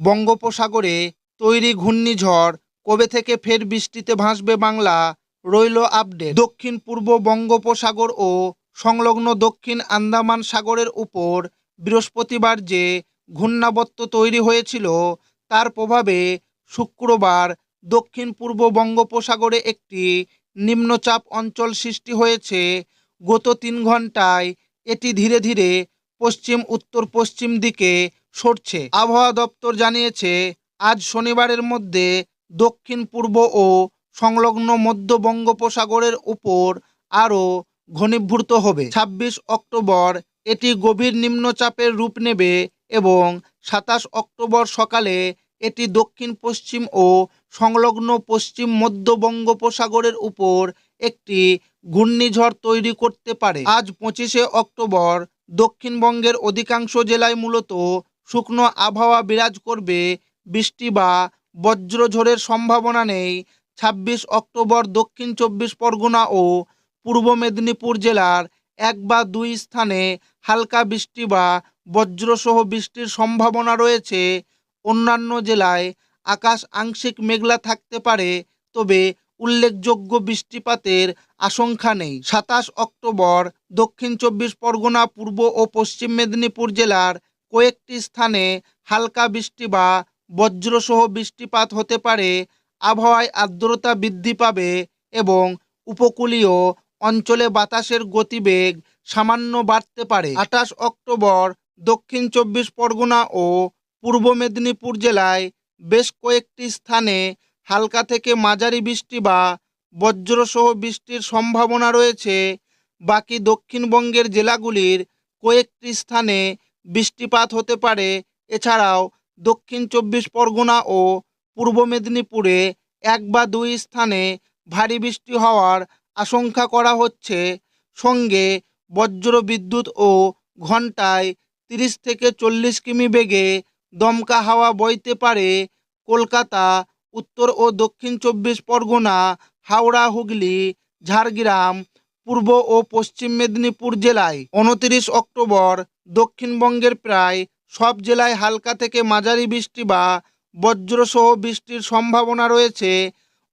বঙ্গোপসাগরে তৈরি ঘূর্ণিঝড় কবে থেকে ফের বৃষ্টিতে ভাসবে বাংলা রইল আপডেট। দক্ষিণ পূর্ব বঙ্গোপসাগর ও সংলগ্ন দক্ষিণ আন্দামান সাগরের উপর বৃহস্পতিবার যে ঘূর্ণাবর্ত তৈরি হয়েছিল, তার প্রভাবে শুক্রবার দক্ষিণ পূর্ব বঙ্গোপসাগরে একটি নিম্নচাপ অঞ্চল সৃষ্টি হয়েছে। গত তিন ঘন্টায় এটি ধীরে ধীরে পশ্চিম উত্তর পশ্চিম দিকে সরছে। আবহাওয়া দপ্তর জানিয়েছে, আজ শনিবারের মধ্যে দক্ষিণ, পূর্ব ও সংলগ্ন মধ্য বঙ্গোপসাগরের উপর আরও ঘনীভূত হবে। ছাব্বিশ অক্টোবর এটি গভীর নিম্নচাপের রূপ নেবে এবং সাতাশ অক্টোবর সকালে এটি দক্ষিণ, পশ্চিম ও সংলগ্ন পশ্চিম মধ্য বঙ্গোপসাগরের উপর একটি ঘূর্ণিঝড় তৈরি করতে পারে। আজ পঁচিশে অক্টোবর দক্ষিণবঙ্গের অধিকাংশ জেলায় মূলত শুকনো আবহাওয়া বিরাজ করবে, বৃষ্টি বা বজ্রঝড়ের সম্ভাবনা নেই। ছাব্বিশ অক্টোবর দক্ষিণ চব্বিশ পরগনা ও পূর্ব মেদিনীপুর জেলার এক বা দুই স্থানে হালকা বৃষ্টি বা বজ্রসহ বৃষ্টির সম্ভাবনা রয়েছে। অন্যান্য জেলায় আকাশ আংশিক মেঘলা থাকতে পারে, তবে উল্লেখযোগ্য বৃষ্টিপাতের আশঙ্কা নেই। সাতাশ অক্টোবর দক্ষিণ চব্বিশ পরগনা, পূর্ব ও পশ্চিম মেদিনীপুর জেলার কয়েকটি স্থানে হালকা বৃষ্টি বা বজ্রসহ বৃষ্টিপাত হতে পারে, আবহাওয়ায় আর্দ্রতা বৃদ্ধি পাবে এবং উপকূলীয় অঞ্চলে বাতাসের গতিবেগ সামান্য বাড়তে পারে। আঠাশ অক্টোবর দক্ষিণ চব্বিশ পরগনা ও পূর্ব মেদিনীপুর জেলায় বেশ কয়েকটি স্থানে হালকা থেকে মাঝারি বৃষ্টি বা বজ্রসহ বৃষ্টির সম্ভাবনা রয়েছে। বাকি দক্ষিণবঙ্গের জেলাগুলির কয়েকটি স্থানে বৃষ্টিপাত হতে পারে। এছাড়াও দক্ষিণ চব্বিশ পরগনা ও পূর্ব মেদিনীপুরে এক বা দুই স্থানে ভারী বৃষ্টি হওয়ার আশঙ্কা করা হচ্ছে। সঙ্গে বজ্র বিদ্যুৎ ও ঘন্টায় তিরিশ থেকে চল্লিশ কিমি বেগে দমকা হাওয়া বইতে পারে। কলকাতা, উত্তর ও দক্ষিণ চব্বিশ পরগনা, হাওড়া, হুগলি, ঝাড়গ্রাম, পূর্ব ও পশ্চিম মেদিনীপুর জেলায়। উনতিরিশ অক্টোবর দক্ষিণবঙ্গের প্রায় সব জেলায় হালকা থেকে মাঝারি বৃষ্টি বা বজ্রসহ বৃষ্টির সম্ভাবনা রয়েছে।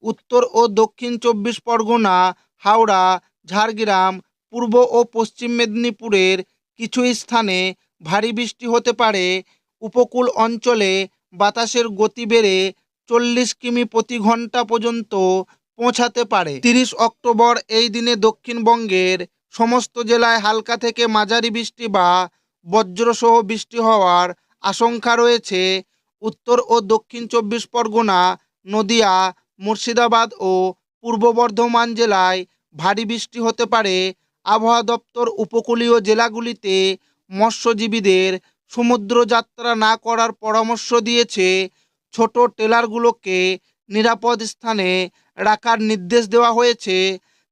উত্তর ও দক্ষিণ চব্বিশ পরগনা, হাওড়া, ঝাড়গ্রাম, পূর্ব ও পশ্চিম মেদিনীপুরের কিছু স্থানে ভারী বৃষ্টি হতে পারে। উপকূল অঞ্চলে বাতাসের গতি বেড়ে চল্লিশ কিমি প্রতি ঘণ্টা পর্যন্ত পৌঁছাতে পারে। তিরিশ অক্টোবর এই দিনে দক্ষিণবঙ্গের সমস্ত জেলায় হালকা থেকে মাঝারি বৃষ্টি বা বজ্রসহ বৃষ্টি হওয়ার আশঙ্কা রয়েছে। উত্তর ও দক্ষিণ চব্বিশ পরগনা, নদিয়া, মুর্শিদাবাদ ও পূর্ব বর্ধমান জেলায় ভারী বৃষ্টি হতে পারে। আবহাওয়া দপ্তর উপকূলীয় জেলাগুলিতে মৎস্যজীবীদের সমুদ্র যাত্রা না করার পরামর্শ দিয়েছে। ছোট টেলারগুলোকে নিরাপদ স্থানে রাখার নির্দেশ দেওয়া হয়েছে।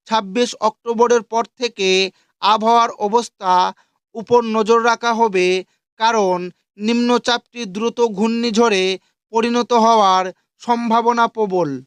ছাব্বিশ অক্টোবরের পর থেকে আবহাওয়ার অবস্থা উপর নজর রাখা হবে কারণ নিম্নচাপটি দ্রুত ঘূর্ণিঝড়ে পরিণত হওয়ার সম্ভাবনা প্রবল।